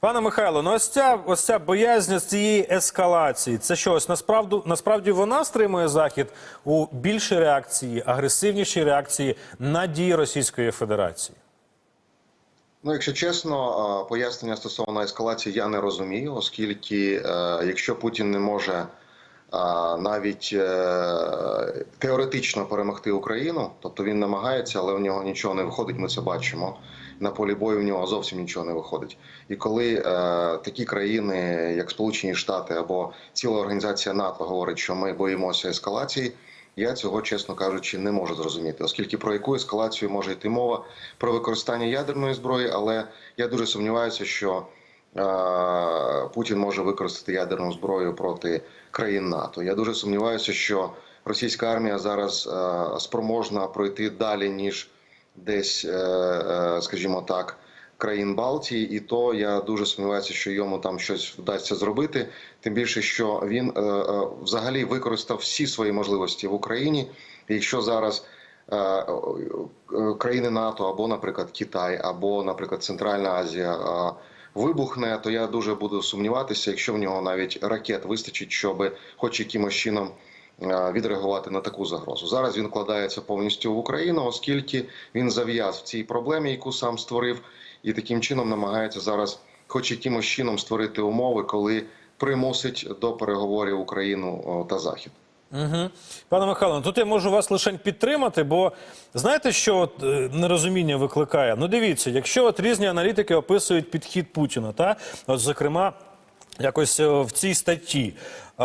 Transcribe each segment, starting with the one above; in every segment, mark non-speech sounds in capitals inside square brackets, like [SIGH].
Пане Михайло, ну ось ця ось ця боязнь цієї ескалації. Це що, ось насправді, насправді вона стримує захід у більшій реакції, агресивнішій реакції на дії Російської Федерації. Ну, якщо чесно, пояснення стосовно ескалації я не розумію, оскільки е, якщо Путін не може е, навіть е, теоретично перемогти Україну, тобто він намагається, але в нього нічого не виходить. Ми це бачимо. На полі бою в нього зовсім нічого не виходить. І коли е, такі країни, як Сполучені Штати або ціла організація НАТО, говорить, що ми боїмося ескалації. Я цього, чесно кажучи, не можу зрозуміти, оскільки про яку ескалацію може йти мова про використання ядерної зброї, але я дуже сумніваюся, що е, Путін може використати ядерну зброю проти країн НАТО. Я дуже сумніваюся, що російська армія зараз е, спроможна пройти далі ніж десь, е, е, скажімо так. Країн Балтії, і то я дуже сумніваюся, що йому там щось вдасться зробити. Тим більше, що він е, взагалі використав всі свої можливості в Україні. Якщо зараз країни НАТО або, наприклад, Китай, або, наприклад, Центральна Азія вибухне, то я дуже буду сумніватися, якщо в нього навіть ракет вистачить, щоб хоч якимось чином відреагувати на таку загрозу. Зараз він вкладається повністю в Україну, оскільки він зав'яз в цій проблемі, яку сам створив, і таким чином намагається зараз, хоч якимось чином, створити умови, коли примусить до переговорів Україну та Захід. Угу. Пане Михайло, ну тут я можу вас лише підтримати, бо знаєте, що от, е, нерозуміння викликає? Ну дивіться, якщо от різні аналітики описують підхід Путіна, та от зокрема. Якось е, в цій статті е,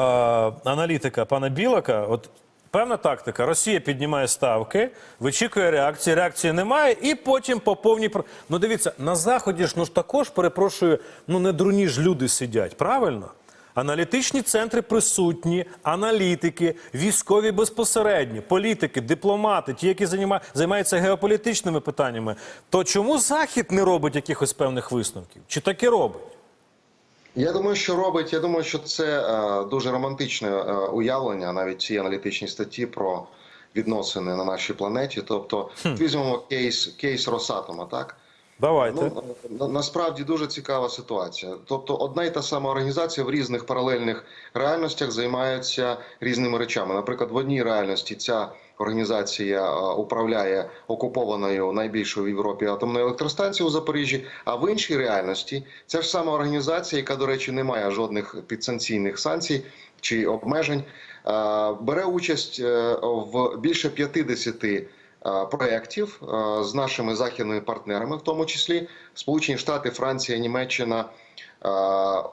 аналітика пана Білака, от певна тактика: Росія піднімає ставки, вичікує реакції, реакції немає, і потім по повній Ну дивіться, на заході ж ну ж також перепрошую, ну не дурні ж люди сидять, правильно? Аналітичні центри присутні, аналітики, військові безпосередні, політики, дипломати, ті, які займа- займаються геополітичними питаннями. То чому Захід не робить якихось певних висновків? Чи таки робить? Я думаю, що робить. Я думаю, що це е, дуже романтичне е, уявлення, навіть ці аналітичні статті про відносини на нашій планеті. Тобто, візьмемо кейс кейс Росатома, так. Давайте. Ну, насправді дуже цікава ситуація. Тобто, одна і та сама організація в різних паралельних реальностях займається різними речами. Наприклад, в одній реальності ця організація е, управляє окупованою найбільшою в Європі атомною електростанцією у Запоріжжі. А в іншій реальності ця ж сама організація, яка, до речі, не має жодних підсанкційних санкцій чи обмежень, е, бере участь е, в більше 50 е, проєктів е, з нашими західними партнерами, в тому числі Сполучені Штати, Франція, Німеччина, е,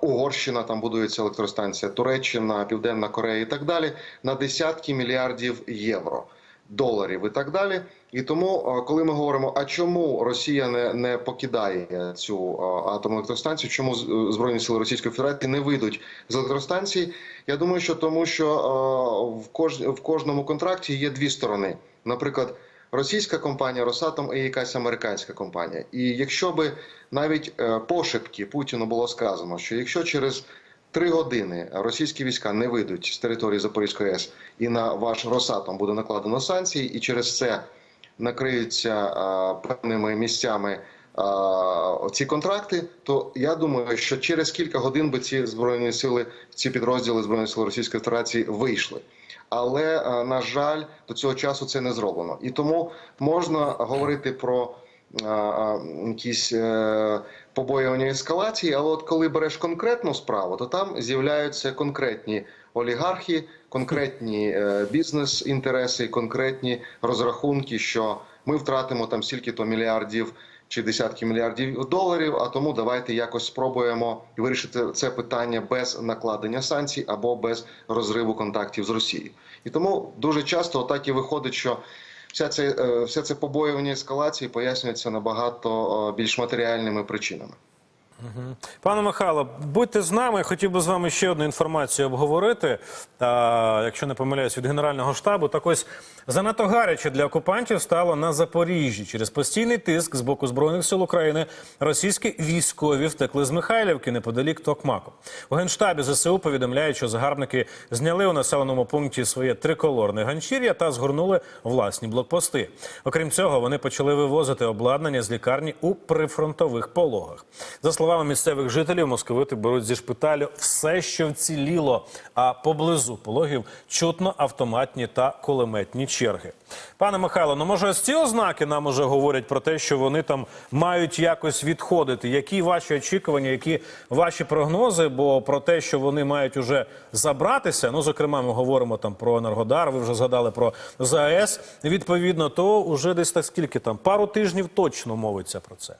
Угорщина, там будується електростанція, Туреччина, Південна Корея і так далі, на десятки мільярдів євро. Доларів і так далі, і тому, е, коли ми говоримо, а чому Росія не, не покидає цю е, атомну електростанцію, чому е, збройні сили Російської Федерації не вийдуть з електростанції? Я думаю, що тому, що е, в кож, в кожному контракті є дві сторони. Наприклад, російська компанія Росатом і якась американська компанія. І якщо би навіть е, пошепки Путіну було сказано, що якщо через три години російські війська не вийдуть з території Запорізької АЕС і на ваш Росатом буде накладено санкції, і через це накриються е, певними місцями. е, Ці контракти, то я думаю, що через кілька годин би ці збройні сили, ці підрозділи збройних сил Російської Федерації вийшли. Але е, на жаль, до цього часу це не зроблено, і тому можна говорити про е, е, якісь побоювання ескалації. Але от коли береш конкретну справу, то там з'являються конкретні олігархи, конкретні бізнес-інтереси, конкретні розрахунки, що ми втратимо там стільки-то мільярдів. Чи десятки мільярдів доларів, а тому давайте якось спробуємо вирішити це питання без накладення санкцій або без розриву контактів з Росією. І тому дуже часто так і виходить, що вся це все це побоювання ескалації пояснюється набагато е, більш матеріальними причинами. Пане Михайло, будьте з нами. Хотів би з вами ще одну інформацію обговорити. Якщо не помиляюсь, від Генерального штабу, так ось занадто гаряче для окупантів стало на Запоріжжі. Через постійний тиск з боку Збройних сил України російські військові втекли з Михайлівки неподалік Токмаку. У Генштабі ЗСУ повідомляють, що загарбники зняли у населеному пункті своє триколорне ганчір'я та згорнули власні блокпости. Окрім цього, вони почали вивозити обладнання з лікарні у прифронтових пологах. За словами словами місцевих жителів, московити беруть зі шпиталю все, що вціліло. А поблизу пологів чутно автоматні та кулеметні черги. Пане Михайло, ну може ось ці ознаки нам уже говорять про те, що вони там мають якось відходити. Які ваші очікування, які ваші прогнози? Бо про те, що вони мають уже забратися, ну зокрема, ми говоримо там про Енергодар. Ви вже згадали про ЗАЕС. Відповідно, то вже десь так скільки там пару тижнів точно мовиться про це.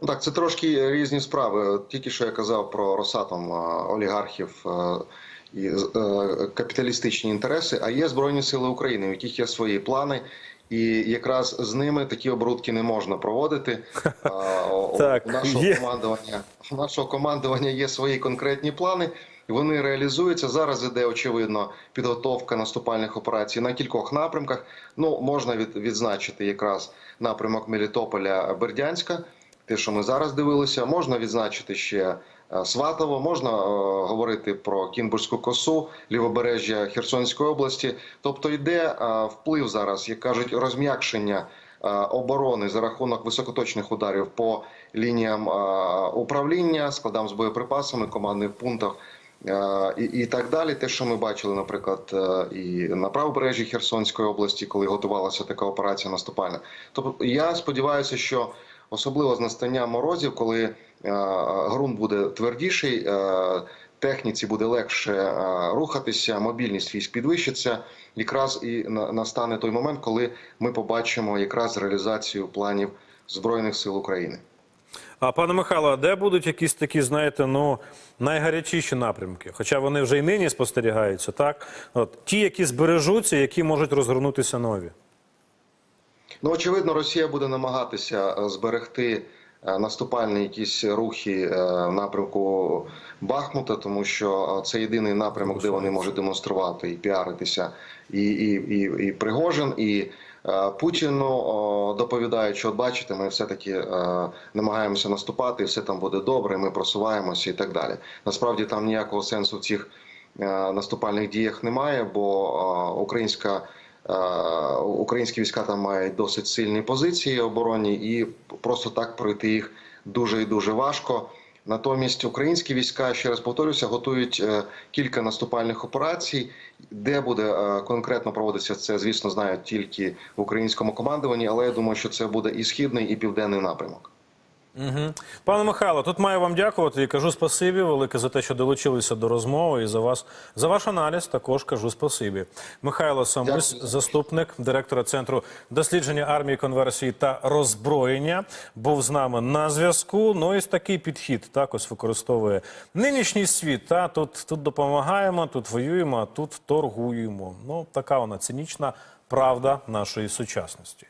Ну, Так, це трошки різні справи. Тільки що я казав про Росатом е, олігархів е, і е, капіталістичні інтереси. А є Збройні Сили України, у яких є свої плани. І якраз з ними такі оборудки не можна проводити. [LAUGHS] Так, у нашого є. командування у нашого командування є свої конкретні плани. і Вони реалізуються зараз. Іде очевидно підготовка наступальних операцій на кількох напрямках. Ну можна від, відзначити якраз напрямок Мелітополя Бердянська. Те, що ми зараз дивилися, можна відзначити ще е, Сватово, можна е, говорити про Кінбурзьку косу, лівобережжя Херсонської області. Тобто йде е, вплив зараз, як кажуть, розм'якшення е, оборони за рахунок високоточних ударів по лініям е, управління, складам з боєприпасами, командних пунктах. І, і так далі, те, що ми бачили, наприклад, і на правобережжі Херсонської області, коли готувалася така операція наступальна. Тобто я сподіваюся, що особливо з настанням морозів, коли е, ґрунт буде твердіший, е, техніці буде легше е, рухатися, мобільність військ підвищиться. Якраз і на- настане той момент, коли ми побачимо якраз реалізацію планів збройних сил України. А пане Михайло, а де будуть якісь такі, знаєте, ну найгарячіші напрямки? Хоча вони вже й нині спостерігаються, так? От ті, які збережуться, які можуть розгорнутися нові. Ну, очевидно, Росія буде намагатися е, зберегти е, наступальні якісь рухи е, в напрямку Бахмута, тому що це єдиний напрямок, де вони можуть демонструвати і піаритися, і, і, і, і Пригожин, і Путіну доповідають, що бачите, ми все-таки е, намагаємося наступати, і все там буде добре, ми просуваємося і так далі. Насправді там ніякого сенсу в цих наступальних діях немає, бо українська. Е, Українські війська там мають досить сильні позиції оборонні, і просто так пройти їх дуже і дуже важко. Натомість українські війська, ще раз повторюся, готують е, кілька наступальних операцій. Де буде е, конкретно проводитися це, звісно, знають тільки в українському командуванні, але я думаю, що це буде і східний, і південний напрямок. Угу. Пане Михайло, тут маю вам дякувати і кажу спасибі велике за те, що долучилися до розмови, і за вас за ваш аналіз також кажу спасибі. Михайло Самусь, Дякую. заступник директора центру дослідження армії, конверсії та роззброєння, був з нами на зв'язку. Ну і такий підхід також використовує нинішній світ. Та тут, тут допомагаємо, тут воюємо, а тут торгуємо. Ну така вона цинічна правда нашої сучасності.